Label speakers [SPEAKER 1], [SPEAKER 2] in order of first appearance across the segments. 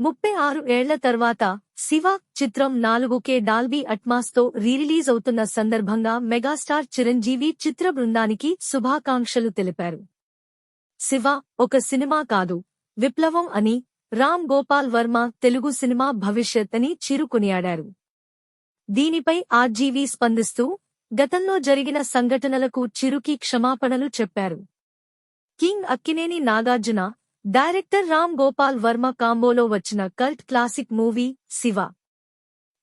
[SPEAKER 1] ముప్పై ఆరు ఏళ్ళ తర్వాత శివ చిత్రం నాలుగు కే డాల్బీ అట్మాస్తో రీరిలీజ్ అవుతున్న సందర్భంగా మెగాస్టార్ చిరంజీవి చిత్ర బృందానికి శుభాకాంక్షలు తెలిపారు. శివ ఒక సినిమా కాదు విప్లవం అని రామ్ గోపాల్ వర్మ తెలుగు సినిమా భవిష్యత్ అని చిరుకొనియాడారు. దీనిపై ఆర్జీవీ స్పందిస్తూ గతంలో జరిగిన సంఘటనలకు చిరుకి క్షమాపణలు చెప్పారు. కింగ్ అక్కినేని నాగార్జున డైరెక్టర్ రామ్ గోపాల్ వర్మ కాంబోలో వచ్చిన కల్ట్ క్లాసిక్ మూవీ శివ.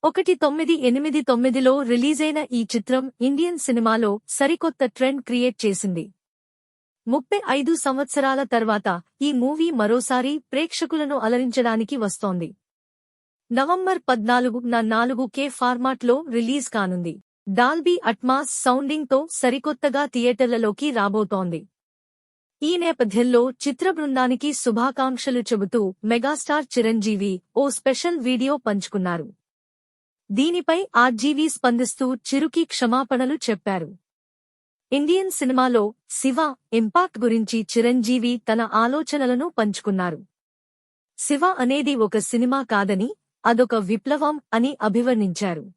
[SPEAKER 1] ఒకటి తొమ్మిది ఎనిమిది తొమ్మిదిలో రిలీజైన ఈ చిత్రం ఇండియన్ సినిమాలో సరికొత్త ట్రెండ్ క్రియేట్ చేసింది. ముప్పై ఐదు సంవత్సరాల తర్వాత ఈ మూవీ మరోసారి ప్రేక్షకులను అలరించడానికి వస్తోంది. నవంబర్ పద్నాలుగు నా నాలుగు కే ఫార్మాట్లో రిలీజ్ కానుంది. డాల్బీ అట్మాస్ సౌండింగ్తో సరికొత్తగా థియేటర్లలోకి రాబోతోంది. ఈ నేపథ్యంలో చిత్ర బృందానికి శుభాకాంక్షలు చెబుతూ మెగాస్టార్ చిరంజీవి ఓ స్పెషల్ వీడియో పంచుకున్నారు. దీనిపై ఆర్జీవీ స్పందిస్తూ చిరుకి క్షమాపణలు చెప్పారు. ఇండియన్ సినిమాలో శివ ఇంపాక్ట్ గురించి చిరంజీవి తన ఆలోచనలను పంచుకున్నారు. శివ అనేది ఒక సినిమా కాదని అదొక విప్లవం అని అభివర్ణించారు.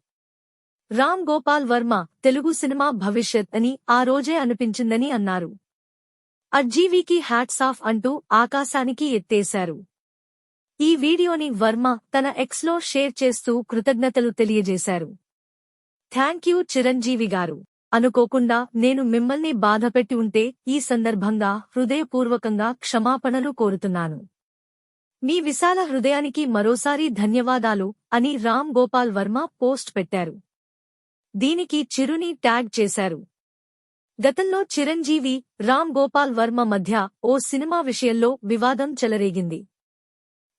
[SPEAKER 1] రామ్ గోపాల్ వర్మ తెలుగు సినిమా భవిష్యత్ అని ఆ రోజే అనిపించిందని అన్నారు. అర్జీవీకి హ్యాట్స్ ఆఫ్ అంటూ ఆకాశానికి ఎత్తేశారు. ఈ వీడియోని వర్మ తన ఎక్స్లో షేర్ చేస్తూ కృతజ్ఞతలు తెలియజేశారు. థ్యాంక్ యూ చిరంజీవి గారు. అనుకోకుండా నేను మిమ్మల్ని బాధపెట్టి ఉంటే ఈ సందర్భంగా హృదయపూర్వకంగా క్షమాపణలు కోరుతున్నాను. మీ విశాల హృదయానికి మరోసారి ధన్యవాదాలు అని రామ్ గోపాల్ వర్మ పోస్ట్ పెట్టారు. దీనికి చిరుని ట్యాగ్ చేశారు. గతంలో చిరంజీవి రామ్ గోపాల్ వర్మ మధ్య ఓ సినిమా విషయంలో వివాదం చెలరేగింది.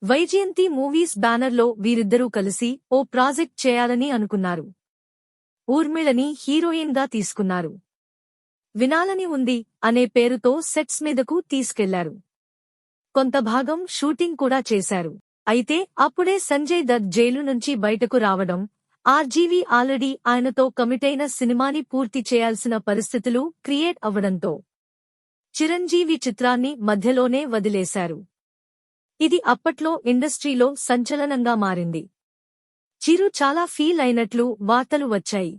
[SPEAKER 1] వైజయంతి మూవీస్ బ్యానర్లో వీరిద్దరూ కలిసి ఓ ప్రాజెక్ట్ చేయాలని అనుకున్నారు. ఊర్మిళని హీరోయిన్గా తీసుకున్నారు. వినాలని ఉంది అనే పేరుతో సెట్స్ మీదకు తీసుకెళ్ళారు. కొంత భాగం షూటింగ్ కూడా చేశారు. అయితే అప్పుడే సంజయ్ దత్ జైలు నుంచి బయటకు రావడం ఆర్జీవీ ఆల్రెడీ ఆయనతో కమిటైన సినిమాని పూర్తి చేయాల్సిన పరిస్థితులు క్రియేట్ అవ్వడంతో చిరంజీవి చిత్రాన్ని మధ్యలోనే వదిలేశారు. ఇది అప్పట్లో ఇండస్ట్రీలో సంచలనంగా మారింది. చిరు చాలా ఫీల్ అయినట్లు వార్తలు వచ్చాయి.